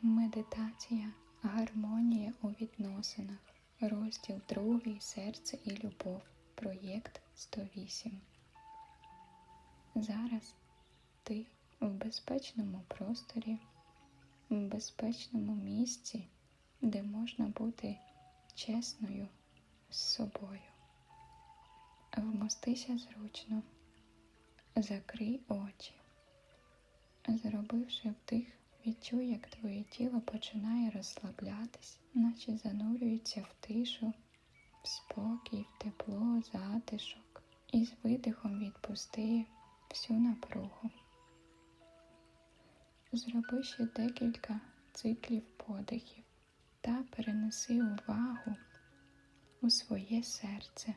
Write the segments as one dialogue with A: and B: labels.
A: Медитація, гармонія у відносинах. Розділ 2. Серце і любов. Проєкт 108. Зараз ти в безпечному просторі, в безпечному місці, де можна бути чесною з собою. Вмостися зручно, закрий очі. Зробивши вдих, відчуй, як твоє тіло починає розслаблятись, наче занурюється в тишу, в спокій, в тепло, затишок, і з видихом відпусти всю напругу. Зроби ще декілька циклів подихів та перенеси увагу у своє серце,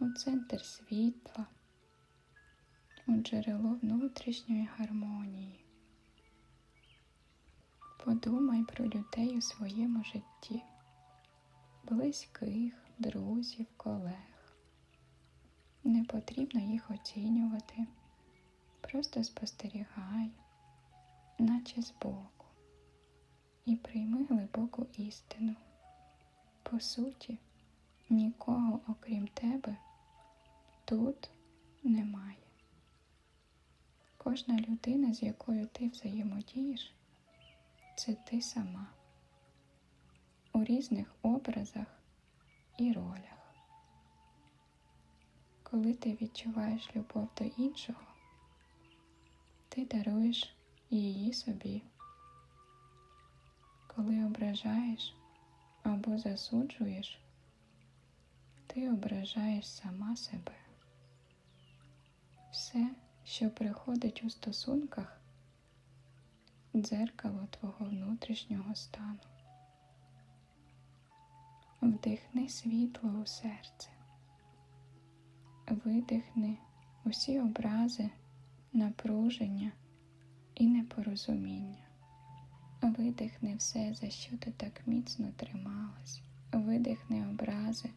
A: у центр світла у джерело внутрішньої гармонії. Подумай про людей у своєму житті, близьких, друзів, колег. Не потрібно їх оцінювати, просто спостерігай, наче збоку, і прийми глибоку істину. По суті, нікого окрім тебе тут немає. Кожна людина, з якою ти взаємодієш, це ти сама у різних образах і ролях. Коли ти відчуваєш любов до іншого, ти даруєш її собі. Коли ображаєш або засуджуєш, ти ображаєш сама себе. Все що приходить у стосунках дзеркало твого внутрішнього стану. Вдихни світло у серце, видихни усі образи, напруження і непорозуміння. Видихни все, за що ти так міцно трималась, видихни образи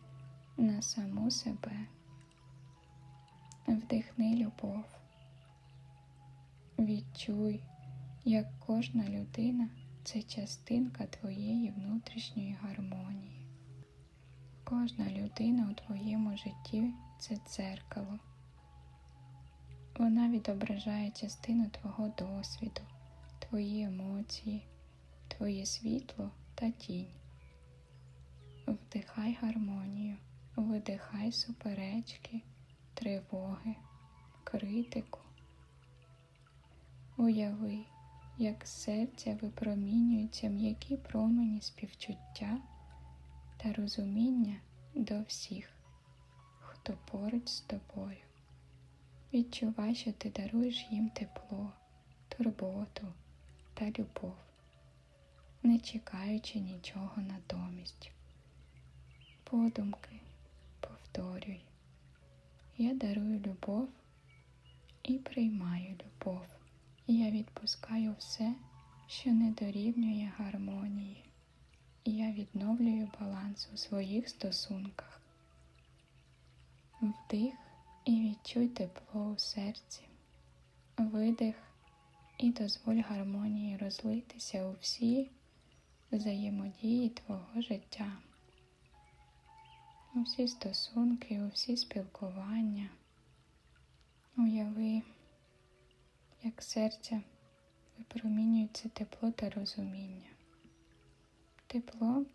A: на саму себе, вдихни любов. Відчуй, як кожна людина це частинка твоєї внутрішньої гармонії. Кожна людина у твоєму житті це дзеркало. Вона відображає частину твого досвіду, твої емоції, твоє світло та тінь. Вдихай гармонію, видихай суперечки, тривоги, критику. Уяви, як з серця випромінюються м'які промені співчуття та розуміння до всіх, хто поруч з тобою. Відчувай, що ти даруєш їм тепло, турботу та любов, не чекаючи нічого натомість. Подумки повторюй. Я дарую любов і приймаю любов. Я відпускаю все, що не дорівнює гармонії. Я відновлюю баланс у своїх стосунках. Вдих і відчуй тепло у серці, видих і дозволь гармонії розлитися у всі взаємодії твого життя, у всі стосунки, у всі спілкування. Уяви як серця випромінюється тепло та розуміння. Тепло,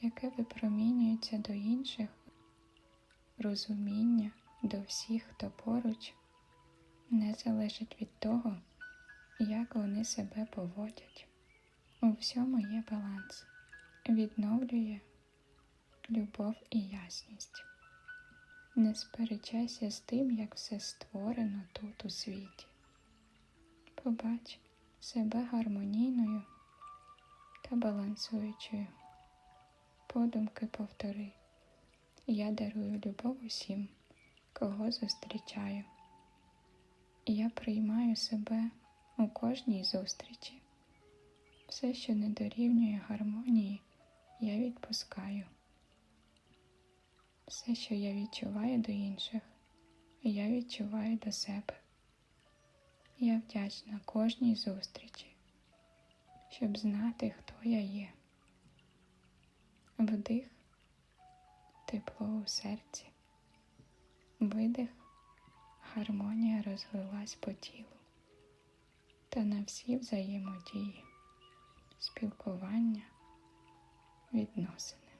A: яке випромінюється до інших, розуміння до всіх, хто поруч, не залежить від того, як вони себе поводять. У всьому є баланс, відновлює любов і ясність. Не сперечайся з тим, як все створено тут у світі. Побач себе гармонійною та балансуючою. Подумки повтори. Я дарую любов усім, кого зустрічаю. Я приймаю себе у кожній зустрічі. Все, що не дорівнює гармонії, я відпускаю. Все, що я відчуваю до інших, я відчуваю до себе. Я вдячна кожній зустрічі, щоб знати, хто я є. Вдих, тепло у серці, видих, гармонія розлилась по тілу та на всі взаємодії, спілкування, відносини.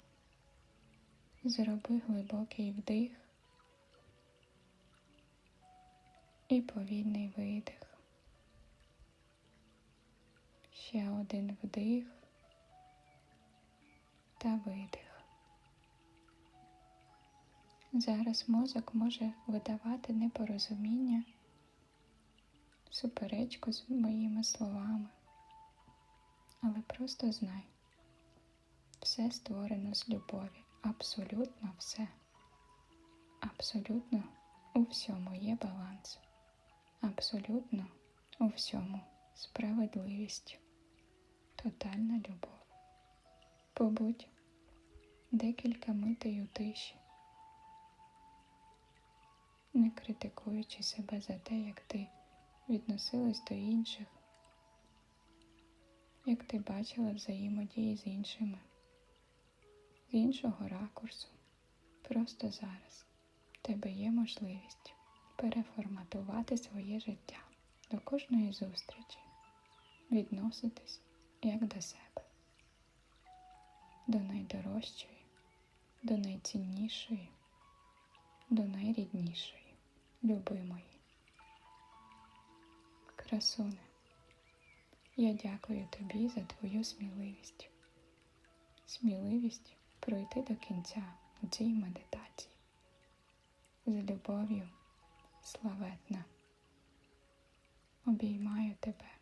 A: Зроби глибокий вдих і повільний видих. Ще один вдих та видих. Зараз мозок може видавати непорозуміння, суперечку з моїми словами, але просто знай, все створено з любові, абсолютно все. Абсолютно у всьому є баланс. Абсолютно у всьому справедливість, тотальна любов. Побудь декілька митей у тиші, не критикуючи себе за те, як ти відносилась до інших, як ти бачила взаємодії з іншими, з іншого ракурсу. Просто зараз тебе є можливість переформатувати своє життя до кожної зустрічі, відноситись як до себе, до найдорожчої, до найціннішої, до найріднішої, любимої. Красуне, я дякую тобі за твою сміливість, сміливість пройти до кінця у цій медитації. З любов'ю, славетна, обіймаю тебе.